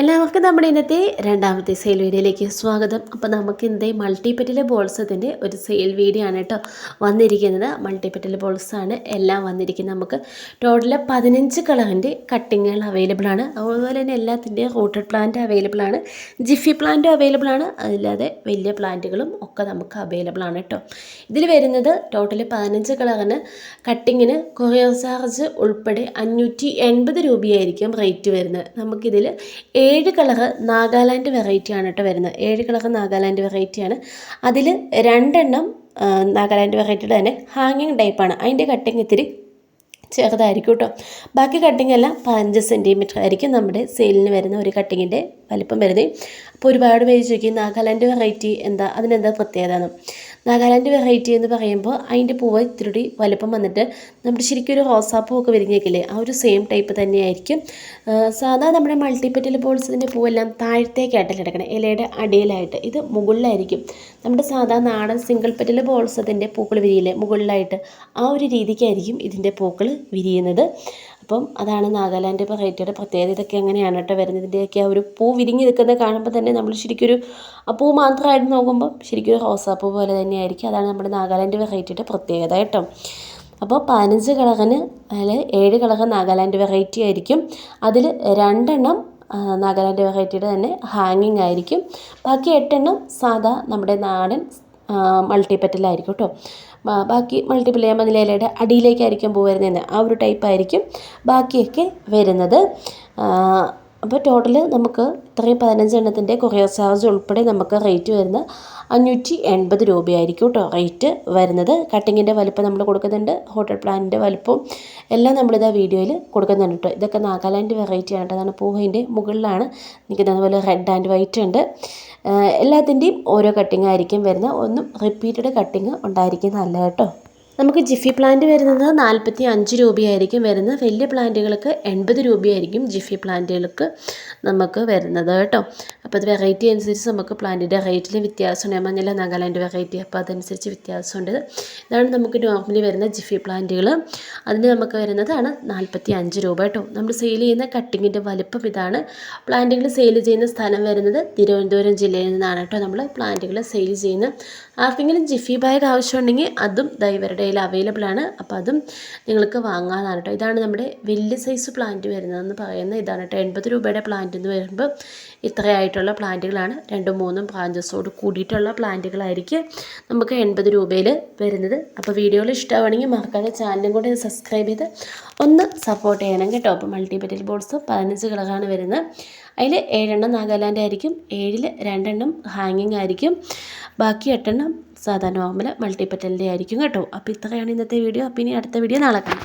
എല്ലാവർക്കും നമ്മുടെ ഇന്നത്തെ രണ്ടാമത്തെ സെയിൽ വീഡിയോയിലേക്ക് സ്വാഗതം. അപ്പോൾ നമുക്ക് ഇന്നത്തെ മൾട്ടിപ്പറ്റിലെ ബോൾസത്തിന്റെ ഒരു സെയിൽ വീഡിയോ ആണ് കേട്ടോ വന്നിരിക്കുന്നത്. മൾട്ടിപ്പറ്റിലെ ബോൾസാണ് എല്ലാം വന്നിരിക്കുന്നത്. നമുക്ക് ടോട്ടൽ പതിനഞ്ച് കളറിന്റെ കട്ടിങ്ങുകൾ അവൈലബിൾ ആണ്. അതുപോലെ തന്നെ എല്ലാത്തിന്റെയും റൂട്ടഡ് പ്ലാന്റ് അവൈലബിൾ ആണ്. ജിഫി പ്ലാന്റും അവൈലബിൾ ആണ്. അതില്ലാതെ വലിയ പ്ലാന്റുകളും ഒക്കെ നമുക്ക് അവൈലബിൾ ആണ് കേട്ടോ. ഇതിൽ വരുന്നത് ടോട്ടൽ പതിനഞ്ച് കളറിന് കട്ടിങ്ങിന് കൊറിയർ ചാർജ് ഉൾപ്പെടെ അഞ്ഞൂറ്റി എൺപത് രൂപയായിരിക്കും റേറ്റ് വരുന്നത്. നമുക്കിതിൽ ഏഴ് കളറ് നാഗാലാൻഡ് വെറൈറ്റി ആണ് കേട്ടോ വരുന്നത്. ഏഴ് കളറ് നാഗാലാൻഡ് വെറൈറ്റിയാണ് അതിൽ രണ്ടെണ്ണം നാഗാലാൻഡ് വെറൈറ്റിയുടെ തന്നെ ഹാങ്ങിങ് ടൈപ്പാണ് അതിന്റെ കട്ടിങ് ഇത്തിരി ചെറുതായിരിക്കും കേട്ടോ. ബാക്കി കട്ടിങ് എല്ലാം പതിനഞ്ച് സെന്റിമീറ്റർ ആയിരിക്കും നമ്മുടെ സെയിലിന് വരുന്ന ഒരു കട്ടിങ്ങിന്റെ വലിപ്പം വരുന്നത്. അപ്പോൾ ഒരുപാട് പേര് ചോദിക്കും നാഗാലാൻഡ് വെറൈറ്റി എന്താ? അതിനെന്താ പ്രത്യേകത? എന്ന്. നാഗാലാൻഡ് വെറൈറ്റി എന്ന് പറയുമ്പോൾ അതിന്റെ പൂവ് ഇത്തിരി വലുപ്പം വന്നിട്ട് നമ്മുടെ ശരിക്കും ഒരു റോസാപ്പൂവൊക്കെ വിരിഞ്ഞേക്കില്ലേ? ആ ഒരു സെയിം ടൈപ്പ് തന്നെയായിരിക്കും. സാധാ നമ്മുടെ മൾട്ടിപ്പറ്റൽ ബോൾസിന്റെ പൂവെല്ലാം താഴത്തേക്കായിട്ടല്ല എടുക്കണം? ഇലയുടെ അടിയിലായിട്ട്. ഇത് മുകളിലായിരിക്കും. നമ്മുടെ സാധാ നാടൻ സിംഗിൾ പെറ്റൽ പോൾസ് അതിന്റെ പൂക്കൾ വിരിയില്ലേ? മുകളിലായിട്ട് ആ ഒരു രീതിക്കായിരിക്കും ഇതിന്റെ പൂക്കൾ വിരിയുന്നത്. അപ്പം അതാണ് നാഗാലാൻഡ് വെറൈറ്റിയുടെ പ്രത്യേകത. ഇതൊക്കെ എങ്ങനെയാണ് കേട്ടോ വരുന്നത്? ഇതിന്റെയൊക്കെ ആ ഒരു പൂ വിരിഞ്ഞ് നിൽക്കുന്നത് കാണുമ്പോൾ തന്നെ നമ്മൾ ശരിക്കൊരു ആ പൂ മാത്രമായിട്ട് നോക്കുമ്പോൾ ശരിക്കും ഒരു റോസാപ്പൂ പോലെ തന്നെയായിരിക്കും. അതാണ് നമ്മുടെ നാഗാലാൻഡ് വെറൈറ്റിയുടെ പ്രത്യേകത കേട്ടോ. അപ്പോൾ പതിനഞ്ച് കളകന് അതിൽ ഏഴ് കളകൻ നാഗാലാൻഡ് വെറൈറ്റി ആയിരിക്കും അതിൽ രണ്ടെണ്ണം നാഗാലാൻഡ് വെറൈറ്റിയുടെ തന്നെ ഹാങ്ങിങ് ആയിരിക്കും. ബാക്കി എട്ടെണ്ണം സാധാ നമ്മുടെ നാടൻ മൾട്ടിപ്പറ്റലായിരിക്കും കേട്ടോ ബാക്കി മൾട്ടിപ്പിൾ മതിലേലയുടെ അടിയിലേക്കായിരിക്കും പൂ ആ ഒരു ടൈപ്പായിരിക്കും ബാക്കിയൊക്കെ വരുന്നത്. അപ്പോൾ ടോട്ടൽ നമുക്ക് ഇത്രയും പതിനഞ്ചെണ്ണത്തിന്റെ കൊറിയർ ചാർജ് ഉൾപ്പെടെ നമുക്ക് റേറ്റ് വരുന്ന അഞ്ഞൂറ്റി എൺപത് രൂപയായിരിക്കും കേട്ടോ റേറ്റ് വരുന്നത്. കട്ടിങ്ങിന്റെ വലിപ്പം നമ്മൾ കൊടുക്കുന്നുണ്ട് ഹോട്ടൽ പ്ലാനിന്റെ വലുപ്പം എല്ലാം നമ്മളിതാ വീഡിയോയിൽ കൊടുക്കുന്നുണ്ട് കേട്ടോ. ഇതൊക്കെ നാഗാലാൻഡ് വെറൈറ്റി ആണ് അതാണ് പൂവിന്റെ മുകളിലാണ്. നിൽക്കുന്നത് അതുപോലെ റെഡ് ആൻഡ് വൈറ്റ് ഉണ്ട്. എല്ലാത്തിന്റെയും ഓരോ കട്ടിങ് ആയിരിക്കും വരുന്നത്. ഒന്നും റിപ്പീറ്റഡ് കട്ടിങ് ഉണ്ടായിരിക്കുന്നതല്ല കേട്ടോ. നമുക്ക് ജിഫി പ്ലാന്റ് വരുന്നത് നാൽപ്പത്തി അഞ്ച് രൂപയായിരിക്കും വരുന്നത്. വലിയ പ്ലാന്റുകൾക്ക് എൺപത് രൂപയായിരിക്കും ജിഫി പ്ലാന്റുകൾക്ക് നമുക്ക് വരുന്നത് കേട്ടോ. അപ്പോൾ അത് വെറൈറ്റി അനുസരിച്ച് നമുക്ക് പ്ലാന്റിന്റെ റേറ്റിൽ വ്യത്യാസമുണ്ട്. ഞാൻ പറഞ്ഞില്ല നാഗാലാൻഡ് വെറൈറ്റി അപ്പോൾ അതനുസരിച്ച് വ്യത്യാസമുണ്ട്. ഇതാണ് നമുക്ക് നോർമലി വരുന്ന ജിഫി പ്ലാന്റുകൾ. അതിന് നമുക്ക് വരുന്നതാണ് നാൽപ്പത്തി അഞ്ച് രൂപ കേട്ടോ. നമ്മൾ സെയിൽ ചെയ്യുന്ന കട്ടിങ്ങിന്റെ വലിപ്പം ഇതാണ്. പ്ലാന്റുകൾ സെയിൽ ചെയ്യുന്ന സ്ഥലം വരുന്നത് തിരുവനന്തപുരം ജില്ലയിൽ നിന്നാണ് കേട്ടോ നമ്മൾ പ്ലാന്റുകൾ സെയിൽ ചെയ്യുന്നത്. ആർക്കെങ്കിലും ജിഫി ബാഗ് ആവശ്യമുണ്ടെങ്കിൽ അതും ദാ ഇവരുടെ കയ്യിൽ അവൈലബിൾ ആണ്. അപ്പോൾ അതും നിങ്ങൾക്ക് വാങ്ങാനാണ് കേട്ടോ. ഇതാണ് നമ്മുടെ വലിയ സൈസ് പ്ലാന്റ് വരുന്നതെന്ന് പറയുന്ന ഇതാണ് കേട്ടോ. എൺപത് രൂപയുടെ പ്ലാന്റ് എന്ന് വരുമ്പോൾ ഇത്രയായിട്ടുള്ള പ്ലാന്റുകളാണ് രണ്ടും മൂന്നും ബ്രാഞ്ചസോട് കൂടിയിട്ടുള്ള പ്ലാന്റുകളായിരിക്കും നമുക്ക് എൺപത് രൂപയിൽ വരുന്നത്. അപ്പോൾ വീഡിയോയിൽ ഇഷ്ടമാണെങ്കിൽ മറക്കാതെ ചാനലും കൂടെ സബ്സ്ക്രൈബ് ചെയ്ത് ഒന്ന് സപ്പോർട്ട് ചെയ്യണം കേട്ടോ. അപ്പോൾ മൾട്ടിപെറ്റൽ ബോർഡ്സ് പതിനഞ്ച് കളറാണ് വരുന്നത്. അതിൽ ഏഴെണ്ണം നാഗാലാൻഡ് ആയിരിക്കും. ഏഴിൽ രണ്ടെണ്ണം ഹാങ്ങിങ് ആയിരിക്കും. ബാക്കി എട്ടെണ്ണം സാധാ നോർമൽ മൾട്ടിപ്പറ്റലിന്റെ ആയിരിക്കും കേട്ടോ. അപ്പോൾ ഇത്രയാണ് ഇന്നത്തെ വീഡിയോ അപ്പോൾ ഇനി അടുത്ത വീഡിയോ നാളെ കാണാം.